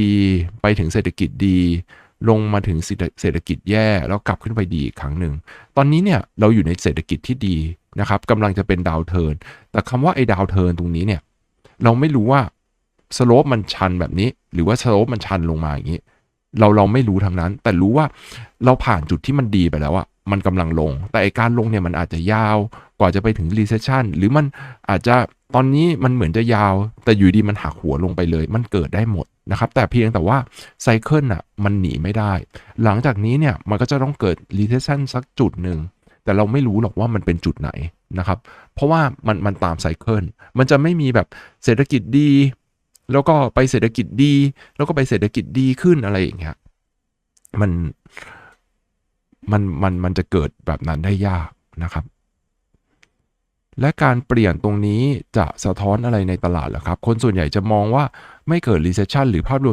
ดีไปถึงเศรษฐกิจดี ลงมาถึงเศรษฐกิจแย่แล้วกลับขึ้นไปดีอีกครั้งหนึ่งตอนนี้เนี่ยเราอยู่ในเศรษฐกิจที่ดีนะครับกำลังจะเป็นดาวเทิร์นแต่คำว่าไอ้ดาวเทิร์นตรงนี้เนี่ยเราไม่รู้ว่าสโลปมันชันแบบนี้ หรือว่าสโลปมันชันลงมาอย่างนี้ เราเราไม่รู้ทั้งนั้น แต่รู้ว่าเราผ่านจุดที่มันดีไปแล้วอะมันกำลังลง แต่ไอการลงเนี่ยมันอาจจะยาว กว่าจะไปถึง recession หรือมันอาจจะตอนนี้มันเหมือนจะยาว แต่อยู่ดีมันหักหัวลงไปเลย มันเกิดได้หมดนะครับ แต่เพียงแต่ว่าไซเคิลอะมันหนีไม่ได้ หลังจากนี้เนี่ยมันก็จะต้องเกิด recession สักจุดหนึ่งแต่เราไม่รู้หรอกว่ามันเป็นจุดไหนนะครับ เพราะว่ามันมันตามไซเคิล มันจะไม่มีแบบเศรษฐกิจดี แล้วก็ไปเศรษฐกิจดี แล้วก็ไปเศรษฐกิจดีขึ้นอะไรอย่างเงี้ย มันมันมันมันจะเกิดแบบนั้นได้ยากนะครับ และการเปลี่ยนตรงนี้จะสะท้อนอะไรในตลาดหรอครับ คนส่วนใหญ่จะมองว่าไม่เกิด recession หรือภาพรวม